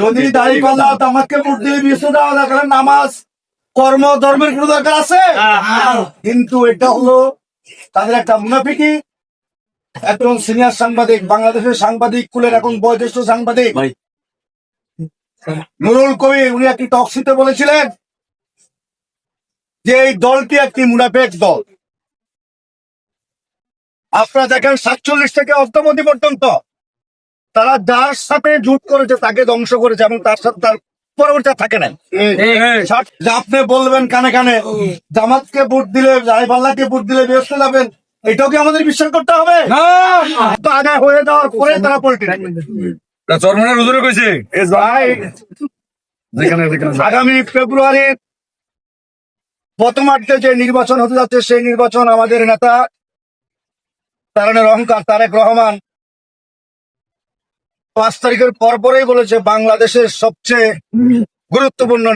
যদি দাঁড়িয়ে পাল্লা ভোট দিয়ে নামাজ কর্ম ধর্মের কোনো দরকার আছে? কিন্তু এটা হলো তাদের একটা মুনাফিকি। একজন সিনিয়র সাংবাদিক বাংলাদেশের সাংবাদিক কুলের এখন বয়োজ্যেষ্ঠ সাংবাদিক। ভাই। নুরুল কবির উনি একটি টকসিতে বলেছিলেন যে এই দলটি একটি মুনাফেক দল। আপনারা দেখেন সাতচল্লিশ থেকে অর্থমন্ত্রী পর্যন্ত তারা যার সাথে জুট করেছে তাকে ধ্বংস করেছে এবং তার সাথে তার পরবর্তী আর থাকে না। আপনি বলবেন কানে কানে জামাতকে ভোট দিলে রায়পাল্লাকে ভোট দিলে ব্যস্ত যাবেন এটাও কি আমাদের বিশ্বাস করতে হবে? তো আগে হয়ে যাওয়ার পরে তারা পল্টি চরমনের কইছে? ভাই যেখানে যেখানে আগামী ফেব্রুয়ারির প্রথমার্ধে যে নির্বাচন হতে যাচ্ছে সেই নির্বাচন আমাদের নেতা তারানের অহংকার তারেক রহমান পাঁচ তারিখের পরপরেই বলেছে বাংলাদেশের সবচেয়ে গুরুত্বপূর্ণ